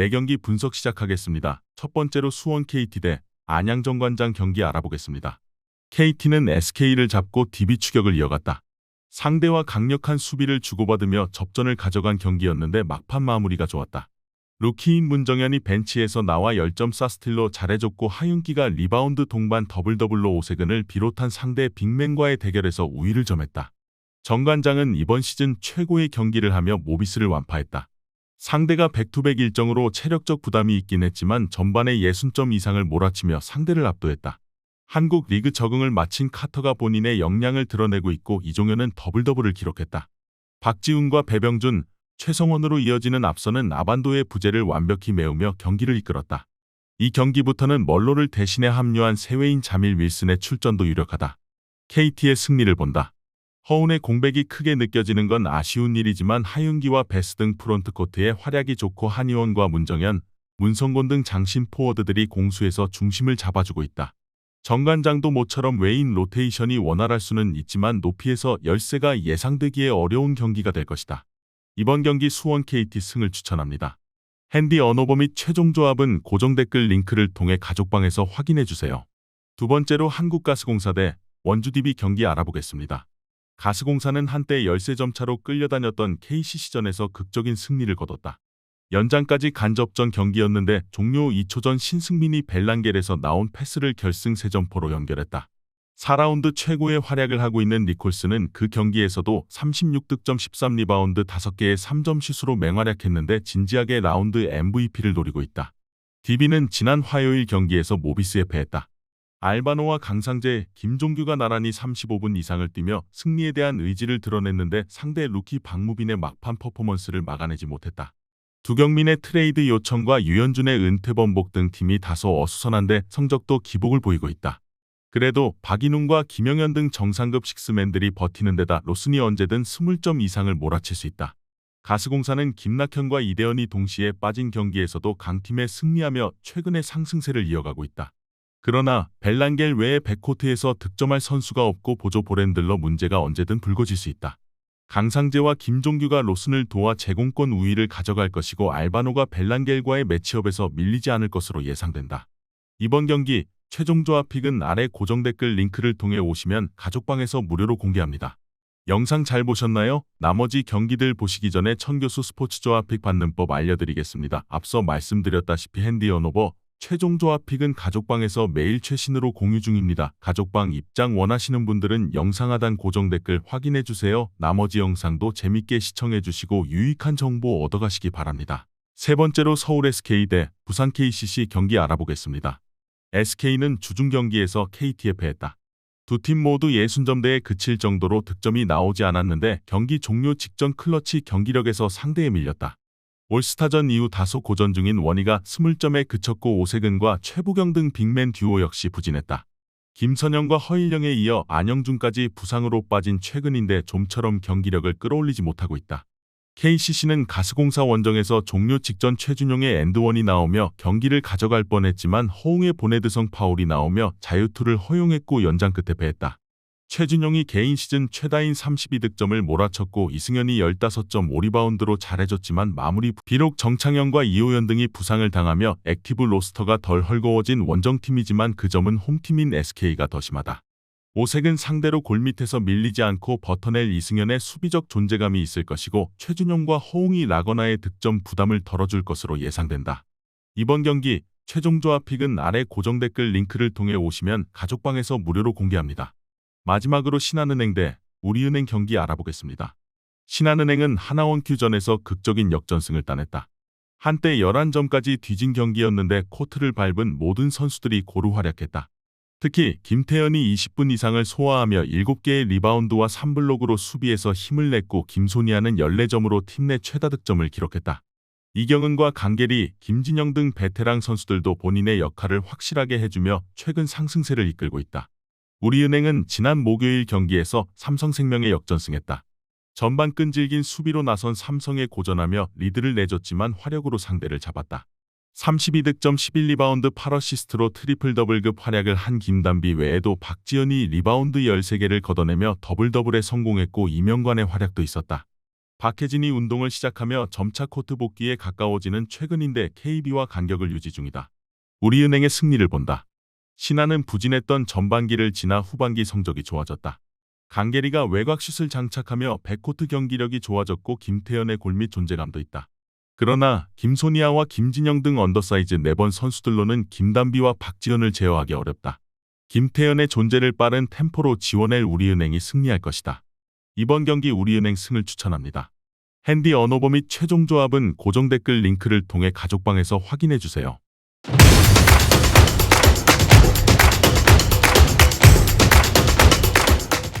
4경기 분석 시작하겠습니다. 첫 번째로 수원 KT 대 안양 정관장 경기 알아보겠습니다. KT는 SK를 잡고 DB 추격을 이어갔다. 상대와 강력한 수비를 주고받으며 접전을 가져간 경기였는데 막판 마무리가 좋았다. 루키인 문정현이 벤치에서 나와 10점 쏴 스틸로 잘해줬고 하윤기가 리바운드 동반 더블 더블로 오세근을 비롯한 상대 빅맨과의 대결에서 우위를 점했다. 정관장은 이번 시즌 최고의 경기를 하며 모비스를 완파했다. 상대가 백투백 일정으로 체력적 부담이 있긴 했지만 전반에 60점 이상을 몰아치며 상대를 압도했다. 한국 리그 적응을 마친 카터가 본인의 역량을 드러내고 있고 이종현은 더블 더블을 기록했다. 박지훈과 배병준, 최성원으로 이어지는 앞서는 아반도의 부재를 완벽히 메우며 경기를 이끌었다. 이 경기부터는 멀로를 대신해 합류한 세웨인 자밀 윌슨의 출전도 유력하다. KT의 승리를 본다. 허운의 공백이 크게 느껴지는 건 아쉬운 일이지만 하윤기와 베스 등 프론트 코트의 활약이 좋고 한의원과 문정현, 문성곤 등 장신 포워드들이 공수에서 중심을 잡아주고 있다. 정관장도 모처럼 외인 로테이션이 원활할 수는 있지만 높이에서 열세가 예상되기에 어려운 경기가 될 것이다. 이번 경기 수원 KT 승을 추천합니다. 핸디 언어버 및 최종 조합은 고정 댓글 링크를 통해 가족방에서 확인해 주세요. 두 번째로 한국가스공사 대 원주DB 경기 알아보겠습니다. 가스공사는 한때 13점 차로 끌려다녔던 KCC전에서 극적인 승리를 거뒀다. 연장까지 간접전 경기였는데 종료 2초 전 신승민이 벨란겔에서 나온 패스를 결승 3점포로 연결했다. 4라운드 최고의 활약을 하고 있는 니콜스는 그 경기에서도 36득점 13리바운드 5개의 3점 슛으로 맹활약했는데 진지하게 라운드 MVP를 노리고 있다. DB는 지난 화요일 경기에서 모비스에 패했다. 알바노와 강상재, 김종규가 나란히 35분 이상을 뛰며 승리에 대한 의지를 드러냈는데 상대 루키 박무빈의 막판 퍼포먼스를 막아내지 못했다. 두경민의 트레이드 요청과 유현준의 은퇴 번복 등 팀이 다소 어수선한데 성적도 기복을 보이고 있다. 그래도 박인웅과 김영현 등 정상급 식스맨들이 버티는 데다 로슨이 언제든 20점 이상을 몰아칠 수 있다. 가스공사는 김낙현과 이대현이 동시에 빠진 경기에서도 강팀에 승리하며 최근의 상승세를 이어가고 있다. 그러나 벨란겔 외에 백코트에서 득점할 선수가 없고 보조 보랜들러 문제가 언제든 불거질 수 있다. 강상재와 김종규가 로슨을 도와 제공권 우위를 가져갈 것이고 알바노가 벨란겔과의 매치업에서 밀리지 않을 것으로 예상된다. 이번 경기 최종 조합 픽은 아래 고정 댓글 링크를 통해 오시면 가족방에서 무료로 공개합니다. 영상 잘 보셨나요? 나머지 경기들 보시기 전에 천교수 스포츠 조합 픽 받는 법 알려드리겠습니다. 앞서 말씀드렸다시피 핸디 언오버 최종 조합 픽은 가족방에서 매일 최신으로 공유 중입니다. 가족방 입장 원하시는 분들은 영상 하단 고정 댓글 확인해 주세요. 나머지 영상도 재밌게 시청해 주시고 유익한 정보 얻어가시기 바랍니다. 세 번째로 서울 SK 대 부산 KCC 경기 알아보겠습니다. SK는 주중 경기에서 KT에 패했다. 두 팀 모두 60점대에 그칠 정도로 득점이 나오지 않았는데 경기 종료 직전 클러치 경기력에서 상대에 밀렸다. 올스타전 이후 다소 고전 중인 원희가 20점에 그쳤고 오세근과 최부경 등 빅맨 듀오 역시 부진했다. 김선영과 허일영에 이어 안영준까지 부상으로 빠진 최근인데 좀처럼 경기력을 끌어올리지 못하고 있다. KCC는 가스공사 원정에서 종료 직전 최준용의 엔드원이 나오며 경기를 가져갈 뻔했지만 허웅의 보네드성 파울이 나오며 자유투를 허용했고 연장 끝에 패했다. 최준용이 개인 시즌 최다인 32득점을 몰아쳤고 이승현이 15.5 리바운드로 잘해줬지만 마무리 비록 정창현과 이호연 등이 부상을 당하며 액티브 로스터가 덜 헐거워진 원정팀이지만 그 점은 홈팀인 SK가 더 심하다. 오색은 상대로 골밑에서 밀리지 않고 버터낼 이승현의 수비적 존재감이 있을 것이고 최준용과 허웅이 라거나의 득점 부담을 덜어줄 것으로 예상된다. 이번 경기 최종 조합 픽은 아래 고정 댓글 링크를 통해 오시면 가족방에서 무료로 공개합니다. 마지막으로 신한은행 대 우리은행 경기 알아보겠습니다. 신한은행은 하나원 큐전에서 극적인 역전승을 따냈다. 한때 11점까지 뒤진 경기였는데 코트를 밟은 모든 선수들이 고루 활약했다. 특히 김태현이 20분 이상을 소화하며 7개의 리바운드와 3블록으로 수비에서 힘을 냈고 김소니아는 14점으로 팀 내 최다 득점을 기록했다. 이경은과 강계리, 김진영 등 베테랑 선수들도 본인의 역할을 확실하게 해주며 최근 상승세를 이끌고 있다. 우리은행은 지난 목요일 경기에서 삼성생명에 역전승했다. 전반 끈질긴 수비로 나선 삼성에 고전하며 리드를 내줬지만 화력으로 상대를 잡았다. 32득점 11리바운드 8어시스트로 트리플 더블급 활약을 한 김단비 외에도 박지현이 리바운드 13개를 걷어내며 더블 더블에 성공했고 이명관의 활약도 있었다. 박혜진이 운동을 시작하며 점차 코트 복귀에 가까워지는 최근인데 KB와 간격을 유지 중이다. 우리은행의 승리를 본다. 신한은 부진했던 전반기를 지나 후반기 성적이 좋아졌다. 강계리가 외곽슛을 장착하며 백코트 경기력이 좋아졌고 김태현의 골밑 존재감도 있다. 그러나 김소니아와 김진영 등 언더사이즈 4번 선수들로는 김단비와 박지현을 제어하기 어렵다. 김태현의 존재를 빠른 템포로 지원할 우리은행이 승리할 것이다. 이번 경기 우리은행 승을 추천합니다. 핸디 언어버 및 최종 조합은 고정 댓글 링크를 통해 가족방에서 확인해 주세요.